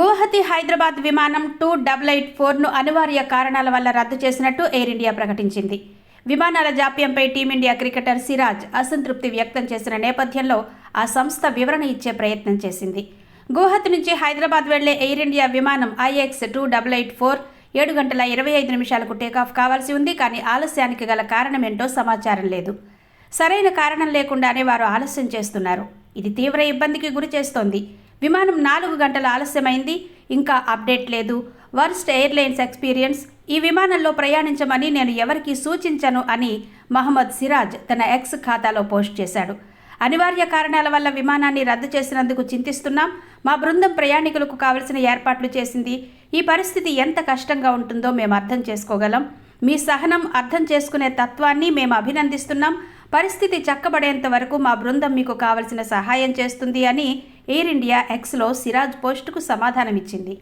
గువాహతి హైదరాబాద్ విమానం two double eight ఫోర్ను అనివార్య కారణాల వల్ల రద్దు చేసినట్టు ఎయిర్ ఇండియా ప్రకటించింది. విమానాల జాప్యంపై టీమిండియా క్రికెటర్ సిరాజ్ అసంతృప్తి వ్యక్తం చేసిన నేపథ్యంలో ఆ సంస్థ వివరణ ఇచ్చే ప్రయత్నం చేసింది. గువాహతి నుంచి హైదరాబాద్ వెళ్ళే ఎయిర్ ఇండియా విమానం IX two double eight four ఏడు గంటల ఇరవై ఐదు నిమిషాలకు టేకాఫ్ కావాల్సి ఉంది కానీ ఆలస్యానికి గల కారణమేంటో సమాచారం లేదు. సరైన కారణం లేకుండానే వారు ఆలస్యం చేస్తున్నారు. ఇది తీవ్ర ఇబ్బందికి గురి చేస్తోంది. విమానం నాలుగు గంటల ఆలస్యమైంది. ఇంకా అప్డేట్ లేదు. Worst airlines experience. ఈ విమానంలో ప్రయాణించమని నేను ఎవరికీ సూచించను అని మహమ్మద్ సిరాజ్ తన ఎక్స్ ఖాతాలో పోస్ట్ చేశాడు. అనివార్య కారణాల వల్ల విమానాన్ని రద్దు చేసినందుకు చింతిస్తున్నాం. మా బృందం ప్రయాణికులకు కావలసిన ఏర్పాట్లు చేసింది. ఈ పరిస్థితి ఎంత కష్టంగా ఉంటుందో మేము అర్థం చేసుకోగలం. మీ సహనం అర్థం చేసుకునే తత్వాన్ని మేము అభినందిస్తున్నాం. పరిస్థితి చక్కబడేంత వరకు మా బృందం మీకు కావలసిన సహాయం చేస్తుంది అని ఎయిర్ ఇండియా ఎక్స్లో సిరాజ్ పోస్టుకు సమాధానమిచ్చింది.